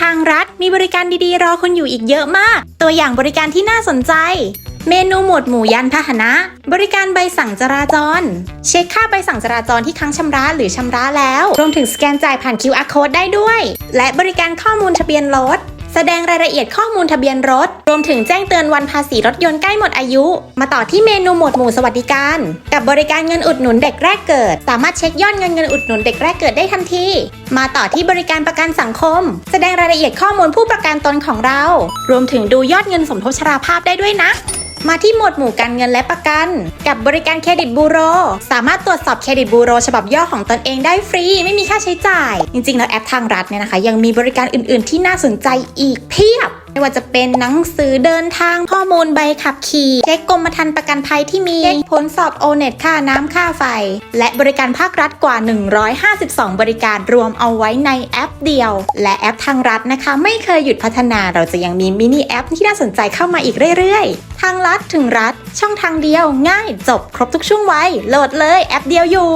ทางรัฐมีบริการดีๆ รอคุณอยู่อีกเยอะมาก ตัวอย่างบริการที่น่าสนใจ เมนูหมวดหมู่ยันพาหนะ บริการใบสั่งจราจร เช็คค่าใบสั่งจราจรที่ค้างชำระหรือชำระแล้ว รวมถึงสแกนจ่ายผ่าน QR code ได้ด้วย และบริการข้อมูลทะเบียนรถ แสดงรายละเอียดข้อมูลทะเบียนรถ รวมถึงแจ้งเตือนวันภาษีรถยนต์ใกล้หมดอายุ มาต่อที่เมนูหมวดหมู่สวัสดิการ กับบริการเงินอุดหนุนเด็กแรกเกิด สามารถเช็คยอดเงินเงินอุดหนุนเด็กแรกเกิดได้ทันที มาต่อที่บริการประกันสังคม แสดงรายละเอียดข้อมูลผู้ประกันตนของเรา รวมถึงดูยอดเงินสมทบชราภาพได้ด้วยนะ มาที่หมวดหมู่การเงินและประกัน กับบริการเครดิตบูโร สามารถตรวจสอบเครดิตบูโร ฉบับย่อของตนเองได้ฟรี ไม่มีค่าใช้จ่าย จริงๆ แล้วแอปทางรัฐเนี่ยนะคะ ยังมีบริการอื่นๆ ที่น่าสนใจอีกเพียบ ไม่ว่าจะเป็นหนังสือเดินทางข้อมูลใบขับขี่เช็คกรมธรรม์ประกันภัยที่มีเช็คผลสอบโอเน็ตค่าน้ำค่าไฟ และบริการภาครัฐกว่า 152 บริการรวมเอาไว้ในแอปเดียว และแอปทางรัฐนะคะ ไม่เคยหยุดพัฒนาเราจะยังมีมินิแอปที่น่าสนใจเข้ามาอีกเรื่อยๆ ทางรัฐถึงรัฐ ช่องทางเดียวง่ายจบครบทุกช่วงวัยโหลดเลยแอปเดียวอยู่